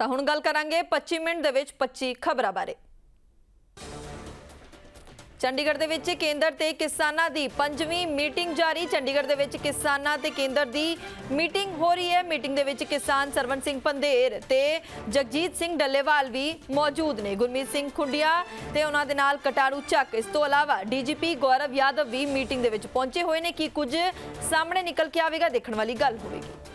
ਤਾਂ ਹੁਣ ਗੱਲ ਕਰਾਂਗੇ 25 ਮਿੰਟ ਦੇ ਵਿੱਚ 25 ਖਬਰਾਂ ਬਾਰੇ। ਚੰਡੀਗੜ੍ਹ ਦੇ ਵਿੱਚ ਕੇਂਦਰ ਤੇ ਕਿਸਾਨਾਂ ਦੀ ਪੰਜਵੀਂ ਮੀਟਿੰਗ ਜਾਰੀ। ਚੰਡੀਗੜ੍ਹ ਦੇ ਵਿੱਚ ਕਿਸਾਨਾਂ ਤੇ ਕੇਂਦਰ ਦੀ ਮੀਟਿੰਗ ਹੋ ਰਹੀ ਹੈ। ਮੀਟਿੰਗ ਦੇ ਵਿੱਚ ਕਿਸਾਨ ਸਰਵਨ ਸਿੰਘ ਪੰਦੇਰ ਤੇ ਜਗਜੀਤ ਸਿੰਘ ਡੱਲੇਵਾਲ ਵੀ ਮੌਜੂਦ ਨੇ। ਗੁਰਮੀਤ ਸਿੰਘ ਖੁੰਡੀਆ ਤੇ ਉਹਨਾਂ ਦੇ ਨਾਲ ਕਟਾਰੂ ਚੱਕ। ਇਸ ਤੋਂ ਇਲਾਵਾ ਡੀਜੀਪੀ ਗੌਰਵ ਯਾਦਵ ਵੀ ਮੀਟਿੰਗ ਦੇ ਵਿੱਚ ਪਹੁੰਚੇ ਹੋਏ ਨੇ ਕੀ ਕੁਝ ਸਾਹਮਣੇ ਨਿਕਲ ਕੇ ਆਵੇਗਾ, ਦੇਖਣ ਵਾਲੀ ਗੱਲ ਹੋਵੇਗੀ।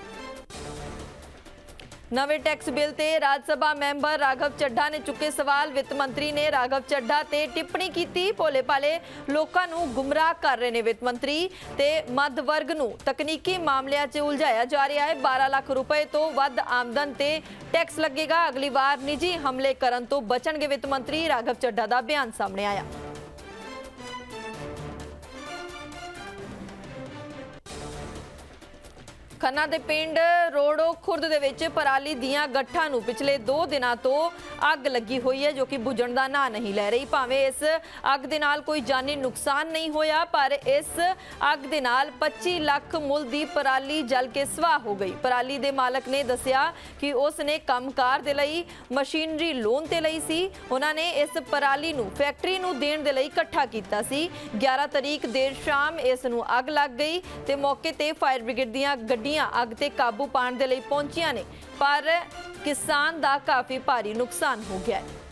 ਨਵੇਂ ਟੈਕਸ ਬਿੱਲ ਤੇ ਰਾਜ ਸਭਾ ਮੈਂਬਰ ਰਾਘਵ ਚੱਡਾ ਨੇ ਚੁੱਕੇ ਸਵਾਲ। ਵਿੱਤ ਮੰਤਰੀ ਨੇ ਰਾਘਵ ਚੱਡਾ ਤੇ ਟਿੱਪਣੀ ਕੀਤੀ। ਭੋਲੇ ਭਾਲੇ ਲੋਕਾਂ ਨੂੰ ਗੁੰਮਰਾਹ ਕਰ ਰਹੇ ਨੇ ਵਿੱਤ ਮੰਤਰੀ ਤੇ ਮੱਧ ਵਰਗ ਨੂੰ ਤਕਨੀਕੀ ਮਾਮਲਿਆਂ 'ਚ ਉਲਝਾਇਆ ਜਾ ਰਿਹਾ ਹੈ। 12 ਲੱਖ ਰੁਪਏ ਤੋਂ ਵੱਧ ਆਮਦਨ ਤੇ ਟੈਕਸ ਲੱਗੇਗਾ। ਅਗਲੀ ਵਾਰ ਨਿੱਜੀ ਹਮਲੇ ਕਰਨ ਤੋਂ ਬਚਣਗੇ ਵਿੱਤ ਮੰਤਰੀ। ਰਾਘਵ ਚੱਡਾ ਦਾ ਬਿਆਨ ਸਾਹਮਣੇ ਆਇਆ। ਖੰਨਾ ਦੇ ਪਿੰਡ ਰੋੜੋ ਖੁਰਦ ਦੇ ਵਿੱਚ ਪਰਾਲੀ ਦੀਆਂ ਗੱਠਾਂ ਨੂੰ ਪਿਛਲੇ 2 ਦਿਨਾਂ ਤੋਂ ਅੱਗ ਲੱਗੀ ਹੋਈ ਹੈ ਜੋ ਕਿ ਬੁਝਣ ਦਾ ਨਾਂ ਨਹੀਂ ਲੈ ਰਹੀ। ਭਾਵੇਂ ਇਸ ਅੱਗ ਦੇ ਨਾਲ ਕੋਈ ਜਾਨੀ ਨੁਕਸਾਨ ਨਹੀਂ ਹੋਇਆ, ਪਰ ਇਸ ਅੱਗ ਦੇ ਨਾਲ 25 ਲੱਖ ਮੁੱਲ ਦੀ ਪਰਾਲੀ ਜਲ ਕੇ ਸਵਾਹ ਹੋ ਗਈ। ਪਰਾਲੀ ਦੇ ਮਾਲਕ ਨੇ ਦੱਸਿਆ ਕਿ ਉਸ ਨੇ ਕੰਮਕਾਰ ਦੇ ਲਈ, ਮਸ਼ੀਨਰੀ ਲੋਨ ਤੇ ਲਈ ਸੀ। ਉਹਨਾਂ ਨੇ ਇਸ ਪਰਾਲੀ ਨੂੰ ਫੈਕਟਰੀ ਨੂੰ ਦੇਣ ਦੇ ਲਈ ਇਕੱਠਾ ਕੀਤਾ ਸੀ। 11 ਤਰੀਕ ਦੇਰ ਸ਼ਾਮ ਇਸ ਨੂੰ ਅੱਗ ਲੱਗ ਗਈ ਤੇ ਮੌਕੇ ਤੇ ਫਾਇਰ ਬ੍ਰਿਗੇਡ ਦੀਆਂ ਗੱਡੀਆਂ ਅੱਗ ਤੇ ਕਾਬੂ ਪਾਉਣ ਦੇ ਲਈ ਪਹੁੰਚੀਆਂ ਨੇ, ਪਰ ਕਿਸਾਨ ਦਾ ਕਾਫੀ ਭਾਰੀ ਨੁਕਸਾਨ ਹੋ ਗਿਆ ਹੈ।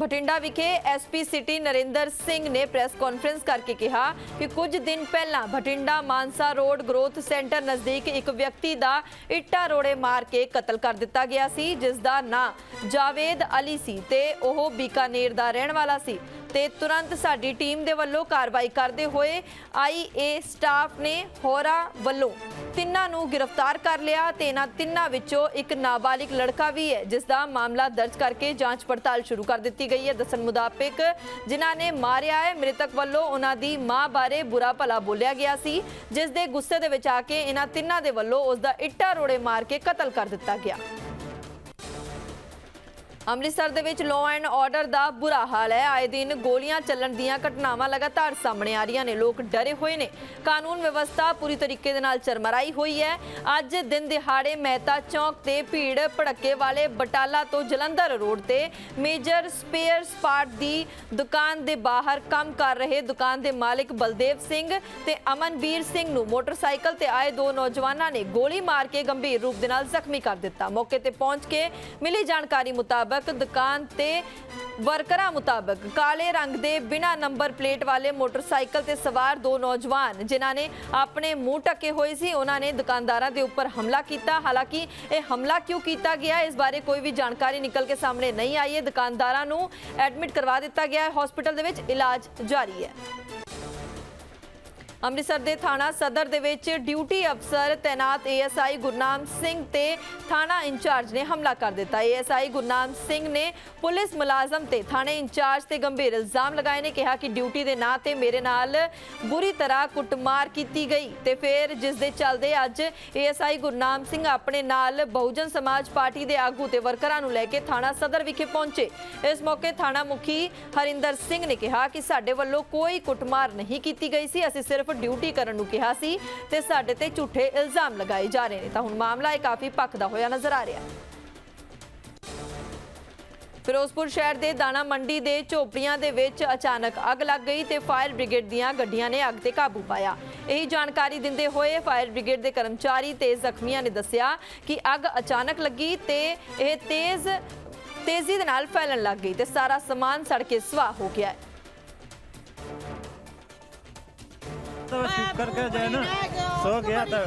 ਬਠਿੰਡਾ ਵਿਖੇ ਐਸਪੀ ਸਿਟੀ ਨਰਿੰਦਰ ਸਿੰਘ ਨੇ ਪ੍ਰੈਸ ਕਾਨਫਰੰਸ ਕਰਕੇ ਕਿਹਾ ਕਿ ਕੁਝ ਦਿਨ ਪਹਿਲਾਂ Bathinda Mansa road growth centre ਨਜ਼ਦੀਕ ਇੱਕ ਵਿਅਕਤੀ ਦਾ ਇੱਟਾ ਰੋੜੇ ਮਾਰ ਕੇ ਕਤਲ ਕਰ ਦਿੱਤਾ ਗਿਆ ਸੀ, ਜਿਸ ਦਾ ਨਾਂ ਜਾਵੇਦ ਅਲੀ ਸੀ ਤੇ ਉਹ ਬੀਕਾਨੇਰ ਦਾ ਰਹਿਣ ਵਾਲਾ ਸੀ। ਤੇ ਤੁਰੰਤ ਸਾਡੀ ਟੀਮ ਦੇ ਵੱਲੋਂ ਕਾਰਵਾਈ ਕਰਦੇ ਹੋਏ ਆਈਏ ਸਟਾਫ ਨੇ ਹੋਰਾਂ ਵੱਲੋਂ ਤਿੰਨਾਂ ਨੂੰ ਗ੍ਰਿਫਤਾਰ ਕਰ ਲਿਆ ਤੇ ਇਹਨਾਂ ਤਿੰਨਾਂ ਵਿੱਚੋਂ ਇੱਕ ਨਾਬਾਲਿਗ ਲੜਕਾ ਵੀ ਹੈ, ਜਿਸ ਦਾ ਮਾਮਲਾ ਦਰਜ ਕਰਕੇ ਜਾਂਚ ਪੜਤਾਲ ਸ਼ੁਰੂ ਕਰ ਦਿੱਤੀ ਗਈ ਹੈ। ਦੱਸਣ ਮੁਤਾਬਿਕ ਜਿਨ੍ਹਾਂ ਨੇ ਮਾਰਿਆ ਹੈ, ਮ੍ਰਿਤਕ ਵੱਲੋਂ ਉਹਨਾਂ ਦੀ ਮਾਂ ਬਾਰੇ ਬੁਰਾ ਭਲਾ ਬੋਲਿਆ ਗਿਆ ਸੀ, ਜਿਸ ਦੇ ਗੁੱਸੇ ਦੇ ਵਿੱਚ ਆ ਕੇ ਇਹਨਾਂ ਤਿੰਨਾਂ ਦੇ ਵੱਲੋਂ ਉਸ ਦਾ ਇੱਟਾ ਰੋੜੇ ਮਾਰ ਕੇ ਕਤਲ ਕਰ ਦਿੱਤਾ ਗਿਆ। ਅੰਮ੍ਰਿਤਸਰ ਦੇ ਵਿੱਚ ਲਾਅ ਐਂਡ ਆਰਡਰ ਦਾ ਬੁਰਾ ਹਾਲ ਹੈ। ਆਏ ਦਿਨ ਗੋਲੀਆਂ ਚੱਲਣ ਦੀਆਂ ਘਟਨਾਵਾਂ ਲਗਾਤਾਰ ਸਾਹਮਣੇ ਆ ਰਹੀਆਂ ਨੇ। ਲੋਕ ਡਰੇ ਹੋਏ ਨੇ। ਕਾਨੂੰਨ ਵਿਵਸਥਾ ਪੂਰੀ ਤਰੀਕੇ ਦੇ ਨਾਲ ਚਰਮਰਾਈ ਹੋਈ ਹੈ। ਅੱਜ ਦਿਨ ਦਿਹਾੜੇ ਮਹਿਤਾ ਚੌਂਕ ਤੇ ਭੀੜ ਭੜੱਕੇ ਵਾਲੇ ਬਟਾਲਾ ਤੋਂ ਜਲੰਧਰ ਰੋਡ ਤੇ ਮੇਜਰ ਸਪੇਅਰ ਸਪਾਰਟ ਦੀ ਦੁਕਾਨ ਦੇ ਬਾਹਰ ਕੰਮ ਕਰ ਰਹੇ ਦੁਕਾਨ ਦੇ ਮਾਲਕ ਬਲਦੇਵ ਸਿੰਘ ਤੇ ਅਮਨਵੀਰ ਸਿੰਘ ਨੂੰ ਮੋਟਰਸਾਈਕਲ ਤੇ ਆਏ ਦੋ ਨੌਜਵਾਨਾਂ ਨੇ ਗੋਲੀ ਮਾਰ ਕੇ ਗੰਭੀਰ ਰੂਪ ਦੇ ਨਾਲ ਜ਼ਖਮੀ ਕਰ ਦਿੱਤਾ। ਮੌਕੇ ਤੇ ਪਹੁੰਚ ਕੇ ਮਿਲੀ ਜਾਣਕਾਰੀ ਮੁਤਾਬਕ ਦੁਕਾਨ ਤੇ ਵਰਕਰਾਂ ਮੁਤਾਬਕ ਕਾਲੇ ਰੰਗ ਦੇ ਬਿਨਾ ਨੰਬਰ ਪਲੇਟ ਵਾਲੇ ਮੋਟਰਸਾਈਕਲ ਤੇ ਸਵਾਰ ਦੋ ਨੌਜਵਾਨ, ਜਿਨ੍ਹਾਂ ਨੇ ਆਪਣੇ ਮੂੰਹ ਢੱਕੇ ਹੋਏ ਸੀ, ਉਹਨਾਂ ਨੇ ਦੁਕਾਨਦਾਰਾਂ ਦੇ ਉੱਪਰ ਹਮਲਾ ਕੀਤਾ। ਹਾਲਾਂਕਿ ਇਹ ਹਮਲਾ ਕਿਉਂ ਕੀਤਾ ਗਿਆ, ਇਸ ਬਾਰੇ ਕੋਈ ਵੀ ਜਾਣਕਾਰੀ ਨਿਕਲ ਕੇ ਸਾਹਮਣੇ ਨਹੀਂ ਆਈ। ਹੈ ਦੁਕਾਨਦਾਰਾਂ ਨੂੰ ਐਡਮਿਟ ਕਰਵਾ ਦਿੱਤਾ ਗਿਆ ਹੈ। ਹਸਪੀਟਲ ਦੇ ਵਿੱਚ ਇਲਾਜ ਜਾਰੀ ਹੈ। ਅੰਮ੍ਰਿਤਸਰ ਦੇ ਥਾਣਾ ਸਦਰ ਦੇ ਵਿੱਚ ਡਿਊਟੀ ਅਫਸਰ ਤੈਨਾਤ ਏਐਸਆਈ ਗੁਰਨਾਮ ਸਿੰਘ ਤੇ ਥਾਣਾ ਇੰਚਾਰਜ ਨੇ ਹਮਲਾ ਕਰ ਦਿੱਤਾ। ਏਐਸਆਈ ਗੁਰਨਾਮ ਸਿੰਘ ਨੇ ਪੁਲਿਸ ਮੁਲਾਜ਼ਮ ਤੇ ਥਾਣੇ ਇੰਚਾਰਜ ਤੇ ਗੰਭੀਰ ਇਲਜ਼ਾਮ ਲਗਾਏ ਨੇ, ਕਿਹਾ ਕਿ ਡਿਊਟੀ ਦੇ ਨਾਂ ਤੇ ਮੇਰੇ ਨਾਲ ਬੁਰੀ ਤਰ੍ਹਾਂ ਕੁੱਟਮਾਰ ਕੀਤੀ ਗਈ ਤੇ ਫਿਰ ਜਿਸ ਦੇ ਚੱਲਦੇ ਅੱਜ ਏਐਸਆਈ ਗੁਰਨਾਮ ਸਿੰਘ ਆਪਣੇ ਨਾਲ ਬਹੁਜਨ ਸਮਾਜ ਪਾਰਟੀ ਦੇ ਆਗੂ ਤੇ ਵਰਕਰਾਂ ਨੂੰ ਲੈ ਕੇ ਥਾਣਾ ਸਦਰ ਵਿਖੇ ਪਹੁੰਚੇ। ਇਸ ਮੌਕੇ ਥਾਣਾ ਮੁਖੀ ਹਰਿੰਦਰ ਸਿੰਘ ਨੇ ਕਿਹਾ ਕਿ ਸਾਡੇ ਵੱਲੋਂ ਕੋਈ ਕੁੱਟਮਾਰ ਨਹੀਂ ਕੀਤੀ ਗਈ ਸੀ। ਅਸੀਂ ਸਿਰਫ ਡਿਊਟੀ ਕਰਨ ਨੂੰ ਕਿਹਾ ਸੀ ਤੇ ਸਾਡੇ ਤੇ ਝੂਠੇ ਇਲਜ਼ਾਮ ਲਗਾਏ ਜਾ ਰਹੇ ਨੇ। ਤਾਂ ਹੁਣ ਮਾਮਲਾ ਇਹ ਕਾਫੀ ਭਖਦਾ ਹੋਇਆ ਨਜ਼ਰ ਆ ਰਿਹਾ ਹੈ। ਫਿਰੋਜ਼ਪੁਰ ਸ਼ਹਿਰ ਦੇ ਦਾਣਾ ਮੰਡੀ ਦੇ ਝੋਪੜੀਆਂ ਦੇ ਵਿੱਚ ਅਚਾਨਕ ਅੱਗ ਲੱਗ ਗਈ ਤੇ ਫਾਇਰ ਬ੍ਰਿਗੇਡ ਦੀਆਂ ਗੱਡੀਆਂ ਨੇ ਅੱਗ ਤੇ ਕਾਬੂ ਪਾਇਆ। ਇਹੀ ਜਾਣਕਾਰੀ ਦਿੰਦੇ ਹੋਏ ਫਾਇਰ ਬ੍ਰਿਗੇਡ ਦੇ ਕਰਮਚਾਰੀ ਤੇ ਜ਼ਖਮੀਆਂ ਨੇ ਦੱਸਿਆ ਕਿ ਅੱਗ ਅਚਾਨਕ ਲੱਗੀ ਤੇ ਇਹ ਤੇਜ਼, ਤੇਜ਼ੀ ਦੇ ਨਾਲ ਫੈਲਣ ਲੱਗ ਗਈ ਤੇ ਸਾਰਾ ਸਮਾਨ ਸੜ ਕੇ ਸੁਆਹ ਹੋ ਗਿਆ ਹੈ। तो शिफ्ट करके जो है ना सो गया था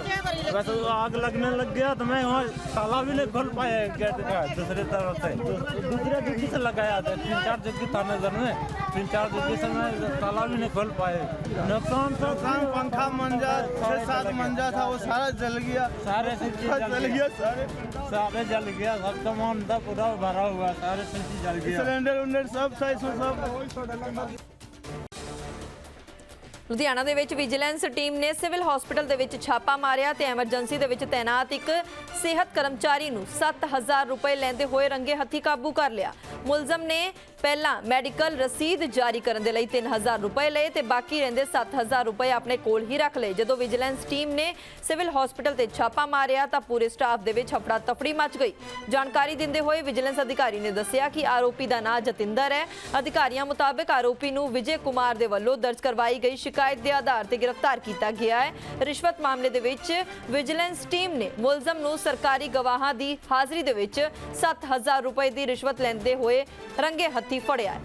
बस वो आग लगने लग गया तो मैं वहाँ ताला भी नहीं खोल पाया गेट का दूसरी तरफ से दू- दूसरे जगह से लगाया था तीन चार जगह था नजर में तीन चार जगह से मैं ताला भी नहीं खोल पाए नुकसान तो दुकान पंखा मंजा छह सात मंजा था वो सारा जल गया सारे सब्जी सब जल जल गया गया सारे सारे जल गया सब सामान था पूरा भरा हुआ सारे सब्जी जल गया सिलेंडर उलेंडर सब था इसमें सब ਲੁਧਿਆਣਾ ਦੇ ਵਿੱਚ ਵਿਜੀਲੈਂਸ ਟੀਮ ਨੇ ਸਿਵਲ ਹਸਪੀਟਲ ਦੇ ਵਿੱਚ ਛਾਪਾ ਮਾਰਿਆ ਤੇ ਐਮਰਜੈਂਸੀ ਦੇ ਵਿੱਚ ਤੈਨਾਤ ਇੱਕ ਸਿਹਤ ਕਰਮਚਾਰੀ ਨੂੰ 7000 ਰੁਪਏ ਲੈਂਦੇ ਹੋਏ ਰੰਗੇ ਹੱਥੀ ਕਾਬੂ ਕਰ ਲਿਆ। ਮੁਲਜ਼ਮ ਨੇ ਪਹਿਲਾਂ ਮੈਡੀਕਲ ਰਸੀਦ ਜਾਰੀ ਕਰਨ ਦੇ ਲਈ 3000 ਰੁਪਏ ਲਏ ਤੇ ਬਾਕੀ ਰਹਿੰਦੇ 7000 ਰੁਪਏ ਆਪਣੇ ਕੋਲ ਹੀ ਰੱਖ ਲਏ। ਜਦੋਂ ਵਿਜੀਲੈਂਸ ਟੀਮ ਨੇ ਸਿਵਲ ਹਸਪੀਟਲ ਤੇ ਛਾਪਾ ਮਾਰਿਆ ਤਾਂ ਪੂਰੇ ਸਟਾਫ ਦੇ ਵਿੱਚ ਹਫੜਾ ਤਫੜੀ ਮਚ ਗਈ। ਜਾਣਕਾਰੀ ਦਿੰਦੇ ਹੋਏ ਵਿਜੀਲੈਂਸ ਅਧਿਕਾਰੀ ਨੇ ਦੱਸਿਆ ਕਿ ਆਰੋਪੀ ਦਾ ਨਾਂ ਜਤਿੰਦਰ ਹੈ। ਅਧਿਕਾਰੀਆਂ ਮੁਤਾਬਕ ਆਰੋਪੀ ਨੂੰ ਵਿਜੇ ਕੁਮਾਰ ਦੇ ਵੱਲੋਂ ਦਰਜ ਕਰਵਾਈ ਗਈ ਸ਼ਿਕਾਇਤ ਦੇ ਆਧਾਰ ਤੇ ਗ੍ਰਿਫਤਾਰ ਕੀਤਾ ਗਿਆ ਹੈ। ਰਿਸ਼ਵਤ ਮਾਮਲੇ ਦੇ ਵਿੱਚ ਵਿਜੀਲੈਂਸ ਟੀਮ ਨੇ ਮੁਲਜ਼ਮ ਨੂੰ ਸਰਕਾਰੀ ਗਵਾਹਾਂ ਦੀ ਹਾਜ਼ਰੀ ਦੇ ਵਿੱਚ 7000 ਰੁਪਏ ਦੀ ਰਿਸ਼ਵਤ ਲੈਂਦੇ ਹੋਏ ਰੰਗੇ ਹੱਥੀ ਫੜਿਆ ਹੈ।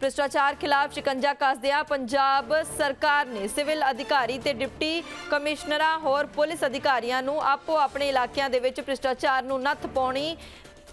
ਭ੍ਰਿਸ਼ਟਾਚਾਰ ਖਿਲਾਫ ਸ਼ਿਕੰਜਾ ਕੱਸਦਿਆਂ ਪੰਜਾਬ ਸਰਕਾਰ ਨੇ ਸਿਵਲ ਅਧਿਕਾਰੀ ਤੇ ਡਿਪਟੀ ਕਮਿਸ਼ਨਰਾਂ ਹੋਰ ਪੁਲਿਸ ਅਧਿਕਾਰੀਆਂ ਨੂੰ ਆਪੋ ਆਪਣੇ ਇਲਾਕਿਆਂ ਦੇ ਵਿੱਚ ਭ੍ਰਿਸ਼ਟਾਚਾਰ ਨੂੰ ਨੱਥ ਪਾਉਣੀ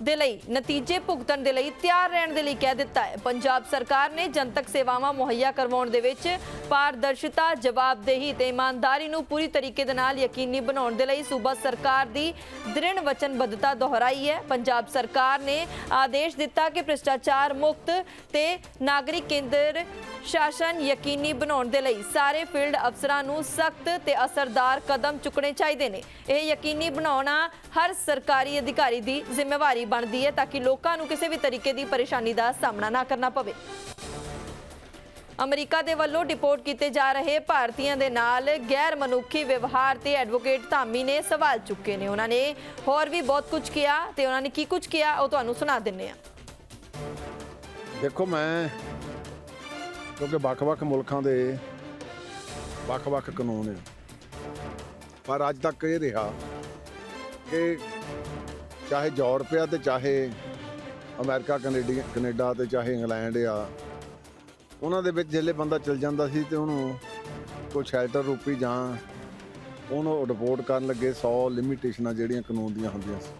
ਦੇ ਲਈ, ਨਤੀਜੇ ਭੁਗਤਣ ਦੇ ਲਈ ਤਿਆਰ ਰਹਿਣ ਦੇ ਲਈ ਕਹਿ ਦਿੱਤਾ ਹੈ। ਪੰਜਾਬ ਸਰਕਾਰ ਨੇ ਜਨਤਕ ਸੇਵਾਵਾਂ ਮੁਹੱਈਆ ਕਰਵਾਉਣ ਦੇ ਵਿੱਚ ਪਾਰਦਰਸ਼ਤਾ, ਜਵਾਬਦੇਹੀ ਤੇ ਇਮਾਨਦਾਰੀ ਨੂੰ ਪੂਰੀ ਤਰੀਕੇ ਦੇ ਨਾਲ ਯਕੀਨੀ ਬਣਾਉਣ ਦੇ ਲਈ ਸੂਬਾ ਸਰਕਾਰ ਦੀ ਦ੍ਰਿੜ ਵਚਨਬੱਧਤਾ ਦੁਹਰਾਈ ਹੈ। ਪੰਜਾਬ ਸਰਕਾਰ ਨੇ ਆਦੇਸ਼ ਦਿੱਤਾ ਕਿ ਭ੍ਰਿਸ਼ਟਾਚਾਰ ਮੁਕਤ ਤੇ ਨਾਗਰਿਕ ਕੇਂਦਰ ਸ਼ਾਸਨ ਯਕੀਨੀ ਬਣਾਉਣ ਦੇ ਲਈ ਸਾਰੇ ਫੀਲਡ ਅਫਸਰਾਂ ਨੂੰ ਸਖਤ ਤੇ ਅਸਰਦਾਰ ਕਦਮ ਚੁੱਕਣੇ ਚਾਹੀਦੇ ਨੇ। ਇਹ ਯਕੀਨੀ ਬਣਾਉਣਾ ਹਰ ਸਰਕਾਰੀ ਅਧਿਕਾਰੀ ਦੀ ਜ਼ਿੰਮੇਵਾਰੀ ਬਣਦੀ ਹੈ ਤਾਂ ਕਿ ਲੋਕਾਂ ਨੂੰ ਕਿਸੇ ਵੀ ਤਰੀਕੇ ਦੀ ਪਰੇਸ਼ਾਨੀ ਦਾ ਸਾਹਮਣਾ ਨਾ ਕਰਨਾ ਪਵੇ। ਅਮਰੀਕਾ ਦੇ ਵੱਲੋਂ ਡਿਪੋਰਟ ਕੀਤੇ ਜਾ ਰਹੇ ਭਾਰਤੀਆਂ ਦੇ ਨਾਲ ਗੈਰ ਮਨੁੱਖੀ ਵਿਵਹਾਰ ਤੇ ਐਡਵੋਕੇਟ ਧਾਮੀ ਨੇ ਸਵਾਲ ਚੁੱਕੇ ਨੇ। ਉਹਨਾਂ ਨੇ ਹੋਰ ਵੀ ਬਹੁਤ ਕੁਝ ਕਿਹਾ ਤੇ ਉਹਨਾਂ ਨੇ ਕੀ ਕੁਝ ਕਿਹਾ ਉਹ ਤੁਹਾਨੂੰ ਸੁਣਾ ਦਿੰਨੇ ਆ ਦੇਖੋ, ਮੈਂ ਕਿਉਂਕਿ ਵੱਖ-ਵੱਖ ਮੁਲਕਾਂ ਦੇ ਵੱਖ-ਵੱਖ ਕਾਨੂੰਨ ਹੈ ਪਰ ਅੱਜ ਤੱਕ ਇਹ ਰਿਹਾ ਕਿ ਚਾਹੇ ਯੂਰਪ ਆ ਤੇ ਚਾਹੇ ਅਮਰੀਕਾ, ਕੈਨੇਡੀ, ਕੈਨੇਡਾ ਤੇ ਚਾਹੇ ਇੰਗਲੈਂਡ ਆ, ਉਹਨਾਂ ਦੇ ਵਿੱਚ ਜਿਹੜੇ ਬੰਦਾ ਚਲ ਜਾਂਦਾ ਸੀ ਤੇ ਉਹਨੂੰ ਕੋਈ ਸ਼ੈਲਟਰ ਰੂਪੀ ਜਾਂ ਉਹਨੂੰ ਰਿਪੋਰਟ ਕਰਨ ਲੱਗੇ 100 ਲਿਮਿਟੇਸ਼ਨਾਂ ਜਿਹੜੀਆਂ ਕਾਨੂੰਨ ਦੀਆਂ ਹੁੰਦੀਆਂ ਸੀ।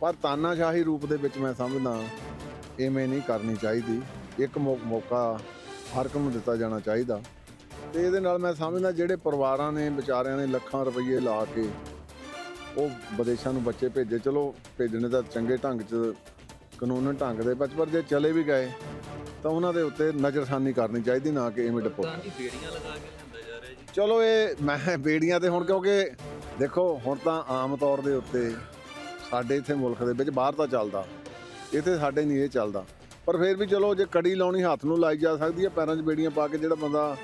ਪਰ ਤਾਨਾਸ਼ਾਹੀ ਰੂਪ ਦੇ ਵਿੱਚ ਮੈਂ ਸਮਝਦਾ ਇਵੇਂ ਨਹੀਂ ਕਰਨੀ ਚਾਹੀਦੀ। ਇੱਕ ਮੌਕਾ ਹਰ ਇੱਕ ਨੂੰ ਦਿੱਤਾ ਜਾਣਾ ਚਾਹੀਦਾ। ਤੇ ਇਹਦੇ ਨਾਲ ਮੈਂ ਸਮਝਦਾ ਜਿਹੜੇ ਪਰਿਵਾਰਾਂ ਨੇ, ਵਿਚਾਰਿਆਂ ਨੇ ਲੱਖਾਂ ਰੁਪਏ ਲਾ ਕੇ ਉਹ ਵਿਦੇਸ਼ਾਂ ਨੂੰ ਬੱਚੇ ਭੇਜੇ ਚਲੋ ਭੇਜਣੇ ਤਾਂ ਚੰਗੇ ਢੰਗ 'ਚ ਕਾਨੂੰਨ ਢੰਗ ਦੇ ਵਿੱਚ ਪਰ ਜੇ ਚਲੇ ਵੀ ਗਏ ਤਾਂ ਉਹਨਾਂ ਦੇ ਉੱਤੇ ਨਜ਼ਰਸਾਨੀ ਕਰਨੀ ਚਾਹੀਦੀ ਨਾ ਕਿ ਇਵੇਂ ਡਿਪੋ ਚਲੋ ਇਹ ਮੈਂ ਬੇੜੀਆਂ ਤੇ ਹੁਣ ਕਿਉਂਕਿ ਦੇਖੋ ਹੁਣ ਤਾਂ ਆਮ ਤੌਰ ਦੇ ਉੱਤੇ ਸਾਡੇ ਇੱਥੇ ਮੁਲਕ ਦੇ ਵਿੱਚ ਬਾਹਰ ਤਾਂ ਚੱਲਦਾ ਇੱਥੇ ਸਾਡੇ ਨਹੀਂ ਇਹ ਚੱਲਦਾ। ਪਰ ਫਿਰ ਵੀ ਚਲੋ ਜੇ ਕੜੀ ਲਾਉਣੀ ਹੱਥ ਨੂੰ ਲਾਈ ਜਾ ਸਕਦੀ ਹੈ ਪੈਰਾਂ 'ਚ ਬੇੜੀਆਂ ਪਾ ਕੇ ਜਿਹੜਾ ਬੰਦਾ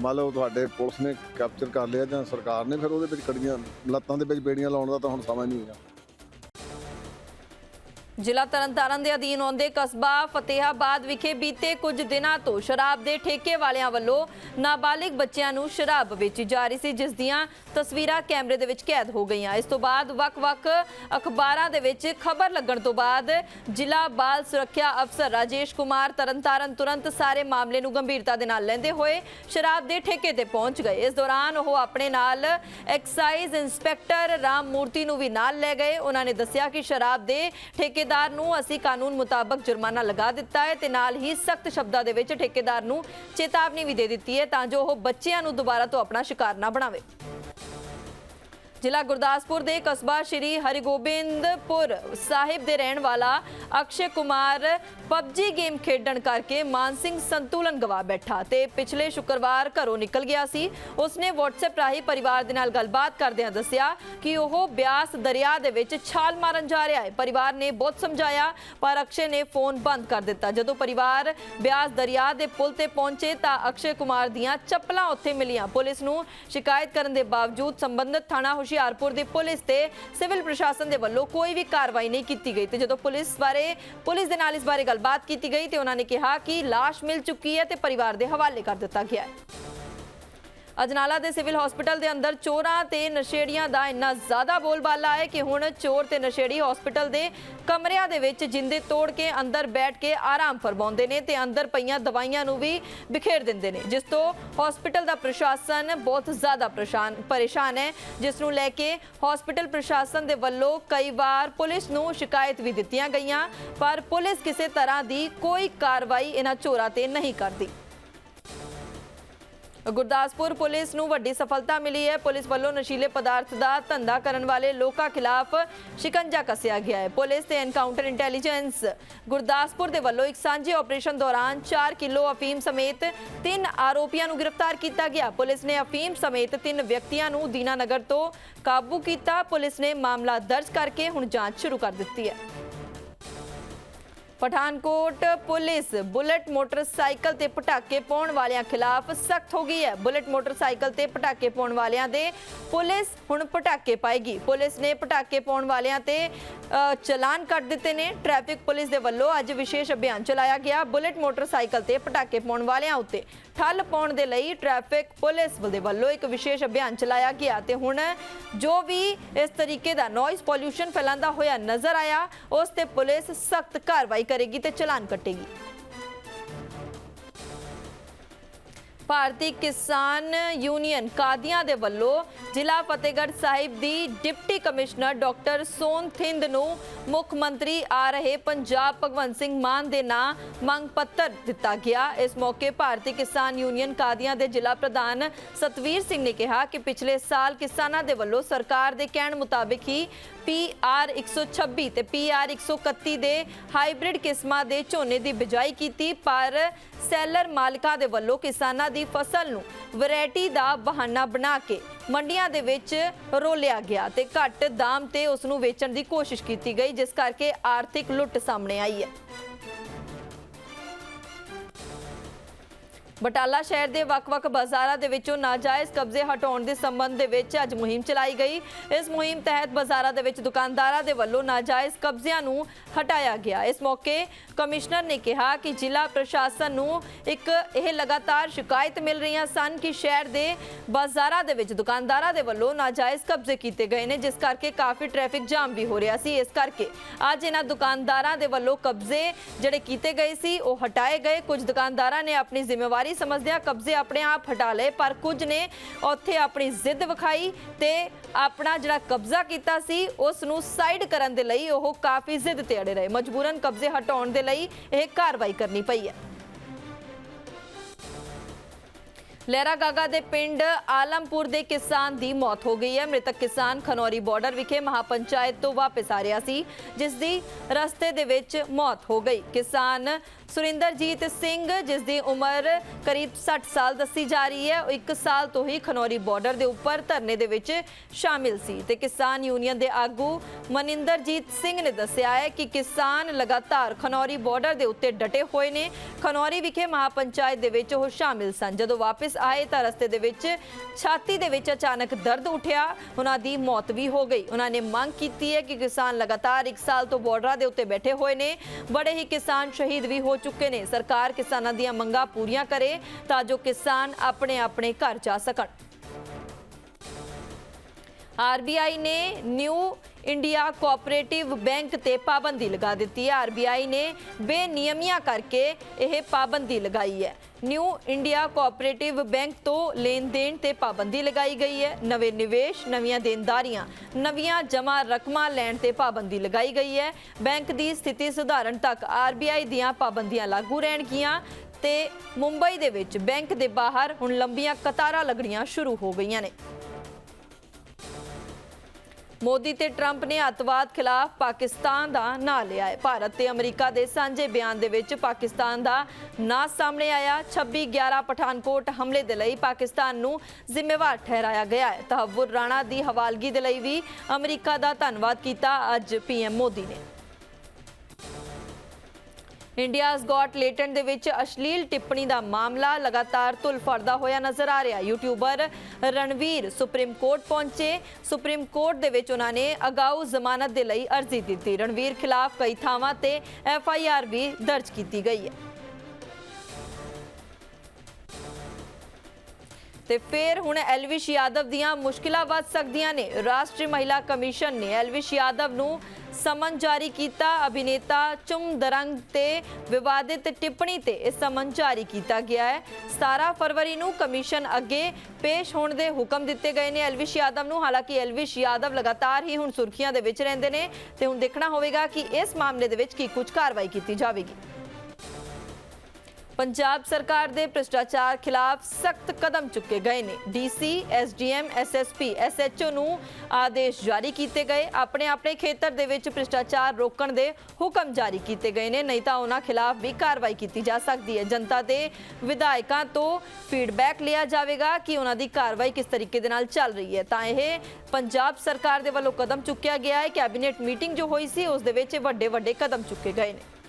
ਮੰਨ ਲਓ ਤੁਹਾਡੇ ਪੁਲਿਸ ਨੇ ਕੈਪਚਰ ਕਰ ਲਿਆ ਜਾਂ ਸਰਕਾਰ ਨੇ, ਫਿਰ ਉਹਦੇ ਵਿੱਚ ਕੜੀਆਂ ਲੱਤਾਂ ਦੇ ਵਿੱਚ ਬੇੜੀਆਂ ਲਾਉਣ ਦਾ ਤਾਂ ਹੁਣ ਸਮਾਂ ਨਹੀਂ ਹੈਗਾ। ਜ਼ਿਲ੍ਹਾ ਤਰਨਤਾਰਨ ਦੇ ਅਧੀਨ ਆਉਂਦੇ ਕਸਬਾ ਫਤਿਹਾਬਾਦ ਵਿਖੇ ਬੀਤੇ ਕੁਝ ਦਿਨਾਂ ਤੋਂ ਸ਼ਰਾਬ ਦੇ ਠੇਕੇ ਵਾਲਿਆਂ ਵੱਲੋਂ ਨਾਬਾਲਿਗ ਬੱਚਿਆਂ ਨੂੰ ਸ਼ਰਾਬ ਵੇਚੀ ਜਾ ਰਹੀ ਸੀ, ਜਿਸ ਦੀਆਂ ਤਸਵੀਰਾਂ ਕੈਮਰੇ ਦੇ ਵਿੱਚ ਕੈਦ ਹੋ ਗਈਆਂ। ਇਸ ਤੋਂ ਬਾਅਦ ਵੱਖ-ਵੱਖ ਅਖਬਾਰਾਂ ਦੇ ਵਿੱਚ ਖਬਰ ਲੱਗਣ ਤੋਂ ਬਾਅਦ ਜ਼ਿਲ੍ਹਾ ਬਾਲ ਸੁਰੱਖਿਆ ਅਫਸਰ ਰਾਜੇਸ਼ ਕੁਮਾਰ ਤਰਨਤਾਰਨ ਤੁਰੰਤ ਸਾਰੇ ਮਾਮਲੇ ਨੂੰ ਗੰਭੀਰਤਾ ਦੇ ਨਾਲ ਲੈਂਦੇ ਹੋਏ ਸ਼ਰਾਬ ਦੇ ਠੇਕੇ ਤੇ ਪਹੁੰਚ ਗਏ। ਇਸ ਦੌਰਾਨ ਉਹ ਆਪਣੇ ਨਾਲ ਐਕਸਾਈਜ਼ ਇੰਸਪੈਕਟਰ ਰਾਮ ਮੂਰਤੀ ਨੂੰ ਵੀ ਨਾਲ ਲੈ ਗਏ। ਉਹਨਾਂ ਨੇ ਦੱਸਿਆ ਕਿ ਸ਼ਰਾਬ ਦੇ ਠੇਕੇ ਠੇਕੇਦਾਰ ਨੂੰ ਅਸੀਂ ਕਾਨੂੰਨ ਮੁਤਾਬਕ ਜੁਰਮਾਨਾ ਲਗਾ ਦਿੱਤਾ ਹੈ ਤੇ ਨਾਲ ਹੀ ਸਖਤ ਸ਼ਬਦਾਂ ਦੇ ਵਿੱਚ ਠੇਕੇਦਾਰ ਨੂੰ ਚੇਤਾਵਨੀ ਵੀ ਦੇ ਦਿੱਤੀ ਹੈ ਤਾਂ ਜੋ ਉਹ ਬੱਚਿਆਂ ਨੂੰ ਦੁਬਾਰਾ ਤੋਂ ਆਪਣਾ ਸ਼ਿਕਾਰ ਨਾ ਬਣਾਵੇ। ਜ਼ਿਲ੍ਹਾ ਗੁਰਦਾਸਪੁਰ ਦੇ ਕਸਬਾ ਸ਼੍ਰੀ ਹਰਿਗੋਬਿੰਦਪੁਰ ਸਾਹਿਬ ਦੇ ਰਹਿਣ ਵਾਲਾ ਅਕਸ਼ੇ ਕੁਮਾਰ ਪਬਜੀ ਗੇਮ ਖੇਡਣ ਕਰਕੇ ਮਾਨਸਿਕ ਸੰਤੁਲਨ ਗਵਾ ਬੈਠਾ ਤੇ ਪਿਛਲੇ ਸ਼ੁੱਕਰਵਾਰ ਘਰੋਂ ਨਿਕਲ ਗਿਆ ਸੀ। ਉਸਨੇ WhatsApp ਰਾਹੀਂ ਪਰਿਵਾਰ ਦੇ ਨਾਲ ਗੱਲਬਾਤ ਕਰਦਿਆਂ ਦੱਸਿਆ ਕਿ ਉਹ ਬਿਆਸ ਦਰਿਆ ਦੇ ਵਿੱਚ ਛਾਲ ਮਾਰਨ ਜਾ ਰਿਹਾ ਹੈ। ਪਰਿਵਾਰ ਨੇ ਬਹੁਤ ਸਮਝਾਇਆ, ਪਰ ਅਕਸ਼ੇ ਨੇ ਫੋਨ ਬੰਦ ਕਰ ਦਿੱਤਾ। ਜਦੋਂ ਪਰਿਵਾਰ ਬਿਆਸ ਦਰਿਆ ਦੇ ਪੁਲ ਤੇ ਪਹੁੰਚੇ ਤਾਂ ਅਕਸ਼ੇ ਕੁਮਾਰ ਦੀਆਂ ਚੱਪਲਾਂ ਉੱਥੇ ਮਿਲੀਆਂ। ਪੁਲਿਸ ਨੂੰ ਸ਼ਿਕਾਇਤ ਕਰਨ ਦੇ ਬਾਵਜੂਦ ਸੰਬੰਧਿਤ ਥਾਣਾ ਹੁਸ਼ਿਆਰਪੁਰ ਦੀ ਪੁਲਿਸ ਤੇ ਸਿਵਲ ਪ੍ਰਸ਼ਾਸਨ ਦੇ ਵੱਲੋਂ ਕੋਈ ਵੀ ਕਾਰਵਾਈ ਨਹੀਂ ਕੀਤੀ ਗਈ ਤੇ ਜਦੋਂ ਪੁਲਿਸ ਬਾਰੇ, ਪੁਲਿਸ ਦੇ ਨਾਲ ਇਸ ਬਾਰੇ ਗੱਲਬਾਤ ਕੀਤੀ ਗਈ ਤੇ ਉਹਨਾਂ ਨੇ ਕਿਹਾ ਕਿ ਲਾਸ਼ ਮਿਲ ਚੁੱਕੀ ਹੈ ਤੇ ਪਰਿਵਾਰ ਦੇ ਹਵਾਲੇ ਕਰ ਦਿੱਤਾ ਗਿਆ ਹੈ। ਅਜਨਾਲਾ ਦੇ ਸਿਵਲ ਹਸਪੀਟਲ ਦੇ ਅੰਦਰ ਚੋਰਾਂ ਤੇ ਨਸ਼ੇੜੀਆਂ ਦਾ ਇੰਨਾ ਜ਼ਿਆਦਾ ਬੋਲਬਾਲਾ ਹੈ ਕਿ ਹੁਣ ਚੋਰ ਤੇ ਨਸ਼ੇੜੀ ਹਸਪੀਟਲ ਦੇ ਕਮਰਿਆਂ ਦੇ ਵਿੱਚ ਜਿੰਦੇ ਤੋੜ ਕੇ ਅੰਦਰ ਬੈਠ ਕੇ ਆਰਾਮ ਫਰਮਾਉਂਦੇ ਨੇ ਤੇ ਅੰਦਰ ਪਈਆਂ ਦਵਾਈਆਂ ਨੂੰ ਵੀ ਬਿਖੇਰ ਦਿੰਦੇ ਨੇ, ਜਿਸ ਤੋਂ ਹਸਪੀਟਲ ਦਾ ਪ੍ਰਸ਼ਾਸਨ ਬਹੁਤ ਜ਼ਿਆਦਾ ਪਰੇਸ਼ਾਨ ਪਰੇਸ਼ਾਨ ਹੈ, ਜਿਸ ਨੂੰ ਲੈ ਕੇ ਹਸਪੀਟਲ ਪ੍ਰਸ਼ਾਸਨ ਦੇ ਵੱਲੋਂ ਕਈ ਵਾਰ ਪੁਲਿਸ ਨੂੰ ਸ਼ਿਕਾਇਤ ਵੀ ਦਿੱਤੀਆਂ ਗਈਆਂ, ਪਰ ਪੁਲਿਸ ਕਿਸੇ ਤਰ੍ਹਾਂ ਦੀ ਕੋਈ ਕਾਰਵਾਈ ਇਹਨਾਂ ਚੋਰਾਂ ਤੇ ਨਹੀਂ ਕਰਦੀ। ਗੁਰਦਾਸਪੁਰ ਪੁਲਿਸ ਨੂੰ ਵੱਡੀ ਸਫਲਤਾ ਮਿਲੀ ਹੈ। ਪੁਲਿਸ ਵੱਲੋਂ ਨਸ਼ੀਲੇ ਪਦਾਰਥ ਦਾ ਧੰਦਾ ਕਰਨ ਵਾਲੇ ਲੋਕਾਂ ਖਿਲਾਫ ਸ਼ਿਕੰਜਾ ਕੱਸਿਆ ਗਿਆ ਹੈ। ਪੁਲਿਸ ਤੇ ਐਨਕਾਊਂਟਰ ਇੰਟੈਲੀਜੈਂਸ ਗੁਰਦਾਸਪੁਰ ਦੇ ਵੱਲੋਂ ਇੱਕ ਸਾਂਝੇ ਆਪਰੇਸ਼ਨ ਦੌਰਾਨ 4 ਕਿਲੋ ਅਫੀਮ ਸਮੇਤ ਤਿੰਨ ਆਰੋਪੀਆਂ ਨੂੰ ਗ੍ਰਿਫਤਾਰ ਕੀਤਾ ਗਿਆ। ਪੁਲਿਸ ਨੇ ਅਫੀਮ ਸਮੇਤ ਤਿੰਨ ਵਿਅਕਤੀਆਂ ਨੂੰ ਦੀਨਾਨਗਰ ਤੋਂ ਕਾਬੂ ਕੀਤਾ। ਪੁਲਿਸ ਨੇ ਮਾਮਲਾ ਦਰਜ ਕਰਕੇ ਹੁਣ ਜਾਂਚ ਸ਼ੁਰੂ ਕਰ ਦਿੱਤੀ ਹੈ। ਪਠਾਨਕੋਟ ਪੁਲਿਸ ਬੁਲਟ ਮੋਟਰਸਾਈਕਲ ਤੇ ਪਟਾਕੇ ਪਾਉਣ ਵਾਲਿਆਂ ਖਿਲਾਫ ਸਖਤ ਹੋ ਗਈ ਹੈ। ਬੁਲਟ ਮੋਟਰਸਾਈਕਲ ਤੇ ਪਟਾਕੇ ਪਾਉਣ ਵਾਲਿਆਂ ਦੇ ਪੁਲਿਸ ਹੁਣ ਪਟਾਕੇ ਪਾਏਗੀ। ਪੁਲਿਸ ਨੇ ਪਟਾਕੇ ਪਾਉਣ ਵਾਲਿਆਂ ਤੇ ਚਲਾਨ ਕੱਟ ਦਿੱਤੇ ਨੇ। ਟ੍ਰੈਫਿਕ ਪੁਲਿਸ ਦੇ ਵੱਲੋਂ ਅੱਜ ਵਿਸ਼ੇਸ਼ ਅਭਿਆਨ ਚਲਾਇਆ ਗਿਆ। ਬੁਲਟ ਮੋਟਰਸਾਈਕਲ ਤੇ ਪਟਾਕੇ ਪਾਉਣ ਵਾਲਿਆਂ ਉੱਤੇ ਠੱਲ ਪਾਉਣ ਦੇ ਲਈ ਟ੍ਰੈਫਿਕ ਪੁਲਿਸ ਦੇ ਵੱਲੋਂ ਇੱਕ ਵਿਸ਼ੇਸ਼ ਅਭਿਆਨ ਚਲਾਇਆ ਗਿਆ ਤੇ ਹੁਣ ਜੋ ਵੀ ਇਸ ਤਰੀਕੇ ਦਾ ਨੋਇਜ਼ ਪੋਲਿਊਸ਼ਨ ਫੈਲਾਉਂਦਾ ਹੋਇਆ ਨਜ਼ਰ ਆਇਆ, ਉਸ ਤੇ ਪੁਲਿਸ ਸਖਤ ਕਾਰਵਾਈ ਕਰੇਗੀ ਤੇ ਚਲਾਨ ਕੱਟੇਗੀ। ਭਾਰਤੀ ਕਿਸਾਨ ਯੂਨੀਅਨ ਕਾਦੀਆਂ ਦੇ ਵੱਲੋਂ ਜ਼ਿਲ੍ਹਾ ਫਤਿਹਗੜ੍ਹ ਸਾਹਿਬ ਦੀ deputy commissioner doctor Sona Thind ਨੂੰ ਮੁੱਖ ਮੰਤਰੀ ਆ ਰਹੇ ਪੰਜਾਬ ਭਗਵੰਤ ਸਿੰਘ ਮਾਨ ਦੇ ਨਾਂ ਮੰਗ ਪੱਤਰ ਦਿੱਤਾ ਗਿਆ। ਇਸ ਮੌਕੇ ਭਾਰਤੀ ਕਿਸਾਨ ਯੂਨੀਅਨ ਕਾਦੀਆਂ ਦੇ ਜ਼ਿਲ੍ਹਾ ਪ੍ਰਧਾਨ ਸਤਵੀਰ ਸਿੰਘ ਨੇ ਕਿਹਾ ਕਿ ਪਿਛਲੇ ਸਾਲ ਕਿਸਾਨਾਂ ਦੇ ਵੱਲੋਂ ਸਰਕਾਰ ਦੇ ਕਹਿਣ ਮੁਤਾਬਿਕ ਹੀ PR 126 ਤੇ PR 131 ਦੇ ਹਾਈਬ੍ਰਿਡ ਕਿਸਮਾਂ ਦੇ ਝੋਨੇ ਦੀ ਬਿਜਾਈ ਕੀਤੀ, ਪਰ ਸੈਲਰ ਮਾਲਕਾਂ ਦੇ ਵੱਲੋਂ ਕਿਸਾਨਾਂ ਦੀ ਫਸਲ ਨੂੰ ਵੈਰਾਈਟੀ ਦਾ ਬਹਾਨਾ ਬਣਾ ਕੇ ਮੰਡੀਆਂ ਦੇ ਵਿੱਚ ਰੋਲਿਆ ਗਿਆ ਤੇ ਘੱਟ ਦਾਮ ਤੇ ਉਸ ਨੂੰ ਵੇਚਣ ਦੀ ਕੋਸ਼ਿਸ਼ ਕੀਤੀ ਗਈ, ਜਿਸ ਕਰਕੇ ਆਰਥਿਕ ਲੁੱਟ ਸਾਹਮਣੇ ਆਈ ਹੈ। ਬਟਾਲਾ ਸ਼ਹਿਰ ਦੇ ਵੱਖ-ਵੱਖ ਬਾਜ਼ਾਰਾਂ ਦੇ ਵਿੱਚੋਂ ਨਾਜਾਇਜ਼ ਕਬਜ਼ੇ ਹਟਾਉਣ ਦੇ ਸੰਬੰਧ ਦੇ ਵਿੱਚ ਅੱਜ ਮੁਹਿੰਮ ਚਲਾਈ ਗਈ। ਇਸ ਮੁਹਿੰਮ ਤਹਿਤ ਬਾਜ਼ਾਰਾਂ ਦੇ ਵਿੱਚ ਦੁਕਾਨਦਾਰਾਂ ਦੇ ਵੱਲੋਂ ਨਾਜਾਇਜ਼ ਕਬਜ਼ਿਆਂ ਨੂੰ ਹਟਾਇਆ ਗਿਆ। ਇਸ ਮੌਕੇ ਕਮਿਸ਼ਨਰ ਨੇ ਕਿਹਾ ਕਿ ਜ਼ਿਲ੍ਹਾ ਪ੍ਰਸ਼ਾਸਨ ਨੂੰ ਇੱਕ ਇਹ ਲਗਾਤਾਰ ਸ਼ਿਕਾਇਤ ਮਿਲ ਰਹੀਆਂ ਸਨ ਕਿ ਸ਼ਹਿਰ ਦੇ ਬਾਜ਼ਾਰਾਂ ਦੇ ਵਿੱਚ ਦੁਕਾਨਦਾਰਾਂ ਦੇ ਵੱਲੋਂ ਨਾਜਾਇਜ਼ ਕਬਜ਼ੇ ਕੀਤੇ ਗਏ ਨੇ, ਜਿਸ ਕਰਕੇ ਕਾਫੀ ਟ੍ਰੈਫਿਕ ਜਾਮ ਵੀ ਹੋ ਰਿਹਾ ਸੀ। ਇਸ ਕਰਕੇ ਅੱਜ ਇਹਨਾਂ ਦੁਕਾਨਦਾਰਾਂ ਦੇ ਵੱਲੋਂ ਕਬਜ਼ੇ ਜਿਹੜੇ ਕੀਤੇ ਗਏ ਸੀ, ਉਹ ਹਟਾਏ ਗਏ। ਕੁਝ ਦੁਕਾਨਦਾਰਾਂ ਨੇ ਆਪਣੀ ਜ਼ਿੰਮੇਵਾਰੀ ਸਮਝਦਿਆਂ ਕਬਜ਼ੇ ਆਪਣੇ ਆਪ ਹਟਾ ਲਏ, ਪਰ ਕੁਝ ਨੇ ਉੱਥੇ ਆਪਣੀ ਜ਼ਿੱਦ ਵਿਖਾਈ ਤੇ ਆਪਣਾ ਜਿਹੜਾ ਕਬਜ਼ਾ ਕੀਤਾ ਸੀ ਉਸ ਨੂੰ ਸਾਈਡ ਕਰਨ ਦੇ ਲਈ ਉਹ ਕਾਫੀ ਜ਼ਿੱਦ ਤੇ ਅੜੇ ਰਹੇ। ਮਜਬੂਰਨ ਕਬਜ਼ੇ ਹਟਾਉਣ ਦੇ ਲਈ ਇਹ ਕਾਰਵਾਈ ਕਰਨੀ ਪਈ ਹੈ। ਲਹਿਰਾ ਗਾਗਾ ਦੇ ਪਿੰਡ ਆਲਮਪੁਰ ਦੇ ਕਿਸਾਨ ਦੀ ਮੌਤ ਹੋ ਗਈ ਹੈ। ਮ੍ਰਿਤਕ ਕਿਸਾਨ ਖਨੌਰੀ ਬਾਰਡਰ ਵਿਖੇ ਮਹਾਪੰਚਾਇਤ ਤੋਂ ਵਾਪਸ ਆ ਰਿਹਾ ਸੀ, ਜਿਸ ਦੀ ਰਸਤੇ ਦੇ ਵਿੱਚ ਮੌਤ ਹੋ ਗਈ। ਕਿਸਾਨ ਸੁਰਿੰਦਰਜੀਤ ਸਿੰਘ, ਜਿਸ ਦੀ ਉਮਰ ਕਰੀਬ 60 ਸਾਲ ਦੱਸੀ ਜਾ ਰਹੀ ਹੈ, ਉਹ 1 ਸਾਲ ਤੋਂ ਹੀ ਖਨੌਰੀ ਬਾਰਡਰ ਦੇ ਉੱਪਰ ਧਰਨੇ ਦੇ ਵਿੱਚ ਸ਼ਾਮਿਲ ਸੀ। ਤੇ ਕਿਸਾਨ ਯੂਨੀਅਨ ਦੇ ਆਗੂ ਮਨਿੰਦਰਜੀਤ ਸਿੰਘ ਨੇ ਦੱਸਿਆ ਹੈ ਕਿ ਕਿਸਾਨ ਲਗਾਤਾਰ ਖਨੌਰੀ ਬਾਰਡਰ ਦੇ ਉੱਤੇ ਡਟੇ ਹੋਏ ਨੇ। ਖਨੌਰੀ ਵਿਖੇ ਮਹਾਪੰਚਾਇਤ ਦੇ ਵਿੱਚ ਉਹ ਸ਼ਾਮਿਲ ਸਨ। ਜਦੋਂ ਵਾਪਸ ਆਏ ਤਾਂ ਰਸਤੇ ਦੇ ਵਿੱਚ ਛਾਤੀ ਦੇ ਵਿੱਚ ਅਚਾਨਕ ਦਰਦ ਉੱਠਿਆ। ਉਹਨਾਂ ਦੀ ਮੌਤ ਵੀ ਹੋ ਗਈ। ਉਹਨਾਂ ਨੇ ਮੰਗ ਕੀਤੀ ਹੈ ਕਿ ਕਿਸਾਨ ਲਗਾਤਾਰ 1 ਸਾਲ ਤੋਂ ਬਾਰਡਰਾਂ ਦੇ ਉੱਤੇ ਬੈਠੇ ਹੋਏ ਨੇ। ਬੜੇ ਹੀ ਕਿਸਾਨ ਸ਼ਹੀਦ ਵੀ ਹੋ ਚੁੱਕੇ ਨੇ। ਸਰਕਾਰ ਕਿਸਾਨਾਂ ਦੀਆਂ ਮੰਗਾਂ ਪੂਰੀਆਂ ਕਰੇ ਤਾਂ ਜੋ ਕਿਸਾਨ ਆਪਣੇ ਆਪਣੇ ਘਰ ਜਾ ਸਕਣ। ਆਰਬੀਆਈ ਨੇ ਨਿਊ ਇੰਡੀਆ ਕੋਆਪਰੇਟਿਵ ਬੈਂਕ ਤੇ ਪਾਬੰਦੀ ਲਗਾ ਦਿੱਤੀ ਹੈ। ਆਰਬੀਆਈ ਨੇ ਬੇਨਿਯਮੀਆਂ ਕਰਕੇ ਇਹ ਪਾਬੰਦੀ ਲਗਾਈ ਹੈ। ਨਿਊ ਇੰਡੀਆ ਕੋਆਪਰੇਟਿਵ ਬੈਂਕ ਤੋਂ ਲੈਣ ਦੇਣ ਤੇ ਪਾਬੰਦੀ ਲਗਾਈ ਗਈ ਹੈ। ਨਵੇਂ ਨਿਵੇਸ਼, ਨਵੀਆਂ ਦੇਣਦਾਰੀਆਂ, ਨਵੀਆਂ ਜਮ੍ਹਾਂ ਰਕਮਾਂ ਲੈਣ ਤੇ ਪਾਬੰਦੀ ਲਗਾਈ ਗਈ ਹੈ। ਬੈਂਕ ਦੀ ਸਥਿਤੀ ਸੁਧਾਰਨ ਤੱਕ ਆਰਬੀਆਈ ਦੀਆਂ ਪਾਬੰਦੀਆਂ ਲਾਗੂ ਰਹਿਣਗੀਆਂ ਤੇ ਮੁੰਬਈ ਦੇ ਵਿੱਚ ਬੈਂਕ ਦੇ ਬਾਹਰ ਹੁਣ ਲੰਬੀਆਂ ਕਤਾਰਾਂ ਲੱਗਣੀਆਂ ਸ਼ੁਰੂ ਹੋ ਗਈਆਂ ਨੇ। ਮੋਦੀ ਤੇ ਟਰੰਪ ਨੇ ਅੱਤਵਾਦ ਖਿਲਾਫ ਪਾਕਿਸਤਾਨ ਦਾ ਨਾਂ ਲਿਆ ਹੈ। ਭਾਰਤ ਤੇ ਅਮਰੀਕਾ ਦੇ ਸਾਂਝੇ ਬਿਆਨ ਦੇ ਵਿੱਚ ਪਾਕਿਸਤਾਨ ਦਾ ਨਾਂ ਸਾਹਮਣੇ ਆਇਆ। 26 11 ਪਠਾਨਕੋਟ ਹਮਲੇ ਦੇ ਲਈ ਪਾਕਿਸਤਾਨ ਨੂੰ ਜ਼ਿੰਮੇਵਾਰ ਠਹਿਰਾਇਆ ਗਿਆ ਹੈ। ਤਹਵੁਰ ਰਾਣਾ ਦੀ ਹਵਾਲਗੀ ਦੇ ਲਈ ਵੀ ਅਮਰੀਕਾ ਦਾ ਧੰਨਵਾਦ ਕੀਤਾ, ਅੱਜ ਪੀਐਮ ਮੋਦੀ ਨੇ। ਇੰਡੀਆਜ਼ ਗॉट ਲੇਟੈਂਟ ਦੇ ਵਿੱਚ ਅਸ਼ਲੀਲ ਟਿੱਪਣੀ ਦਾ ਮਾਮਲਾ ਲਗਾਤਾਰ ਤੁਲ ਫੜਦਾ ਹੋਇਆ ਨਜ਼ਰ ਆ ਰਿਹਾ। ਯੂਟਿਊਬਰ ਰਣਵੀਰ ਸੁਪਰੀਮ ਕੋਰਟ ਪਹੁੰਚੇ। ਸੁਪਰੀਮ ਕੋਰਟ ਦੇ ਵਿੱਚ ਉਹਨਾਂ ਨੇ ਅਗਾਊ ਜ਼ਮਾਨਤ ਦੇ ਲਈ ਅਰਜ਼ੀ ਦਿੱਤੀ। ਰਣਵੀਰ ਖਿਲਾਫ ਕਈ ਥਾਵਾਂ ਤੇ ਐਫ ਆਈ ਆਰ ਵੀ ਦਰਜ ਕੀਤੀ ਗਈ ਹੈ। ਤੇ ਫਿਰ ਹੁਣ ਐਲਵਿਸ਼ ਯਾਦਵ ਦੀਆਂ ਮੁਸ਼ਕਿਲਾਂ ਵੱਧ ਸਕਦੀਆਂ ਨੇ। ਰਾਸ਼ਟਰੀ ਮਹਿਲਾ ਕਮਿਸ਼ਨ ਨੇ ਐਲਵਿਸ਼ ਯਾਦਵ ਨੂੰ ਸਮਨ ਜਾਰੀ ਕੀਤਾ। ਅਭਿਨੇਤਾ ਚੁੰਮ ਦਰੰਗ ਤੇ ਵਿਵਾਦਿਤ ਟਿੱਪਣੀ ਤੇ ਇਹ ਸਮਨ ਜਾਰੀ ਕੀਤਾ ਗਿਆ ਹੈ। 17 ਫਰਵਰੀ ਨੂੰ ਕਮਿਸ਼ਨ ਅੱਗੇ ਪੇਸ਼ ਹੋਣ ਦੇ ਹੁਕਮ ਦਿੱਤੇ ਗਏ ਨੇ। ਐਲਵਿਸ਼ ਯਾਦਵ ਨੂੰ, ਹਾਲਾਂਕਿ ਐਲਵਿਸ਼ ਯਾਦਵ ਲਗਾਤਾਰ ਹੀ ਹੁਣ ਸੁਰਖੀਆਂ ਦੇ ਵਿੱਚ ਰਹਿੰਦੇ ਨੇ ਤੇ ਹੁਣ ਦੇਖਣਾ ਹੋਵੇਗਾ ਕਿ ਇਸ ਮਾਮਲੇ ਦੇ ਵਿੱਚ ਕੀ ਕੁਝ ਕਾਰਵਾਈ ਕੀਤੀ ਜਾਵੇਗੀ। ਪੰਜਾਬ ਸਰਕਾਰ ਦੇ ਭ੍ਰਿਸ਼ਟਾਚਾਰ ਖਿਲਾਫ ਸਖਤ ਕਦਮ ਚੁੱਕੇ ਗਏ ਨੇ। ਡੀਸੀ, ਐਸਡੀਐਮ, ਐਸਐਸਪੀ, ਐਸਐਚਓ ਨੂੰ ਆਦੇਸ਼ ਜਾਰੀ ਕੀਤੇ ਗਏ। ਆਪਣੇ ਆਪਣੇ ਖੇਤਰ ਦੇ ਵਿੱਚ ਭ੍ਰਿਸ਼ਟਾਚਾਰ ਰੋਕਣ ਦੇ ਹੁਕਮ ਜਾਰੀ ਕੀਤੇ ਗਏ ਨੇ। ਨਹੀਂ ਤਾਂ ਉਹਨਾਂ ਖਿਲਾਫ ਵੀ ਕਾਰਵਾਈ ਕੀਤੀ ਜਾ ਸਕਦੀ ਹੈ। ਜਨਤਾ ਦੇ ਵਿਧਾਇਕਾਂ ਤੋਂ ਫੀਡਬੈਕ ਲਿਆ ਜਾਵੇਗਾ ਕਿ ਉਹਨਾਂ ਦੀ ਕਾਰਵਾਈ ਕਿਸ ਤਰੀਕੇ ਦੇ ਨਾਲ ਚੱਲ ਰਹੀ ਹੈ। ਤਾਂ ਇਹ ਪੰਜਾਬ ਸਰਕਾਰ ਦੇ ਵੱਲੋਂ ਕਦਮ ਚੁੱਕਿਆ ਗਿਆ ਹੈ। ਕੈਬਨਿਟ ਮੀਟਿੰਗ ਜੋ ਹੋਈ ਸੀ, ਉਸ ਦੇ ਵਿੱਚ ਵੱਡੇ ਵੱਡੇ ਕਦਮ ਚੁੱਕੇ ਗਏ ਨੇ।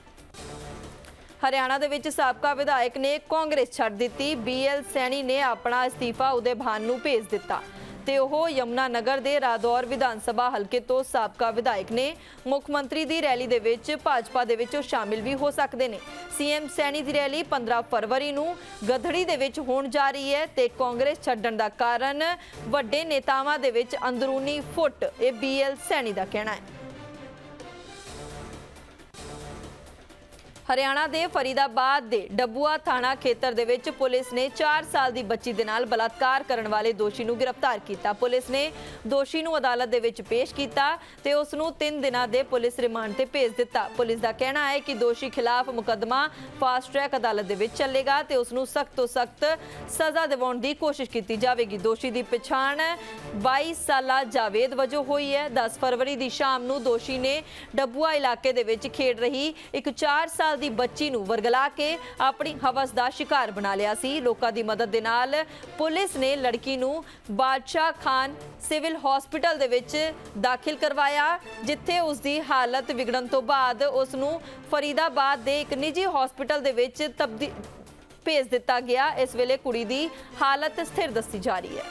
ਹਰਿਆਣਾ ਦੇ ਵਿੱਚ ਸਾਬਕਾ ਵਿਧਾਇਕ ਨੇ ਕਾਂਗਰਸ ਛੱਡ ਦਿੱਤੀ। ਬੀਐਲ ਸੈਣੀ ਨੇ ਆਪਣਾ ਅਸਤੀਫਾ ਉਦੇ ਭਾਨ ਨੂੰ ਭੇਜ ਦਿੱਤਾ। ਤੇ ਉਹ ਯਮੁਨਾ ਨਗਰ ਦੇ ਰਾਦੌਰ ਵਿਧਾਨ ਸਭਾ ਹਲਕੇ ਤੋਂ ਸਾਬਕਾ ਵਿਧਾਇਕ ਨੇ ਮੁੱਖ ਮੰਤਰੀ ਦੀ ਰੈਲੀ ਦੇ ਵਿੱਚ ਭਾਜਪਾ ਦੇ ਵਿੱਚ ਉਹ ਸ਼ਾਮਿਲ ਵੀ ਹੋ ਸਕਦੇ ਨੇ। ਸੀਐਮ ਸੈਣੀ ਦੀ ਰੈਲੀ 15 ਫਰਵਰੀ ਨੂੰ ਗਧੜੀ ਦੇ ਵਿੱਚ ਹੋਣ ਜਾ ਰਹੀ ਹੈ ਤੇ ਕਾਂਗਰਸ ਛੱਡਣ ਦਾ ਕਾਰਨ ਵੱਡੇ ਨੇਤਾਵਾਂ ਦੇ ਵਿੱਚ ਅੰਦਰੂਨੀ ਫੁੱਟ। ਇਹ ਬੀਐਲ ਸੈਣੀ ਦਾ ਕਹਿਣਾ ਹੈ। ਹਰਿਆਣਾ ਦੇ ਫਰੀਦਾਬਾਦ ਦੇ ਡੱਬੂਆ ਥਾਣਾ ਖੇਤਰ ਦੇ ਵਿੱਚ ਪੁਲਿਸ ਨੇ 4 ਸਾਲ ਦੀ ਬੱਚੀ ਦੇ ਨਾਲ ਬਲਾਤਕਾਰ ਕਰਨ ਵਾਲੇ ਦੋਸ਼ੀ ਨੂੰ ਗ੍ਰਿਫਤਾਰ ਕੀਤਾ। ਪੁਲਿਸ ਨੇ ਦੋਸ਼ੀ ਨੂੰ ਅਦਾਲਤ ਦੇ ਵਿੱਚ ਪੇਸ਼ ਕੀਤਾ ਤੇ ਉਸ ਨੂੰ 3 ਦਿਨਾਂ ਦੇ ਪੁਲਿਸ ਰਿਮਾਂਡ ਤੇ ਭੇਜ ਦਿੱਤਾ। ਪੁਲਿਸ ਦਾ ਕਹਿਣਾ ਹੈ ਕਿ ਦੋਸ਼ੀ ਖਿਲਾਫ ਮੁਕੱਦਮਾ ਫਾਸਟ ਟਰੈਕ ਅਦਾਲਤ ਦੇ ਵਿੱਚ ਚੱਲੇਗਾ ਤੇ ਉਸ ਨੂੰ ਸਖਤ ਤੋਂ ਸਖਤ ਸਜ਼ਾ ਦਿਵਾਉਣ ਦੀ ਕੋਸ਼ਿਸ਼ ਕੀਤੀ ਜਾਵੇਗੀ। ਦੋਸ਼ੀ ਦੀ ਪਛਾਣ 22 ਸਾਲਾ ਜਾਵੇਦ ਵਜੋਂ ਹੋਈ ਹੈ। 10 ਫਰਵਰੀ ਦੀ ਸ਼ਾਮ ਨੂੰ ਦੋਸ਼ੀ ਨੇ ਡੱਬੂਆ ਇਲਾਕੇ ਦੇ ਵਿੱਚ ਖੇਡ ਰਹੀ ਇੱਕ 4 ਸਾਲ ਦੀ ਬੱਚੀ ਨੂੰ ਵਰਗਲਾ ਕੇ ਆਪਣੀ ਹਵਸ ਦਾ ਸ਼ਿਕਾਰ ਬਣਾ ਲਿਆ ਸੀ। ਲੋਕਾਂ ਦੀ ਮਦਦ ਦੇ ਨਾਲ ਪੁਲਿਸ ਨੇ ਲੜਕੀ ਨੂੰ ਬਾਦਸ਼ਾਹ ਖਾਨ ਸਿਵਲ ਹਸਪੀਟਲ ਦੇ ਵਿੱਚ ਦਾਖਲ ਕਰਵਾਇਆ, ਜਿੱਥੇ ਉਸ ਦੀ ਹਾਲਤ ਵਿਗੜਨ ਤੋਂ ਬਾਅਦ ਉਸ ਨੂੰ ਫਰੀਦਾਬਾਦ ਦੇ ਇੱਕ ਨਿੱਜੀ ਹਸਪੀਟਲ ਦੇ ਵਿੱਚ ਤਬਦੀਲ ਭੇਜ ਦਿੱਤਾ ਗਿਆ। ਇਸ ਵੇਲੇ ਕੁੜੀ ਦੀ ਹਾਲਤ ਸਥਿਰ ਦੱਸੀ ਜਾ ਰਹੀ ਹੈ।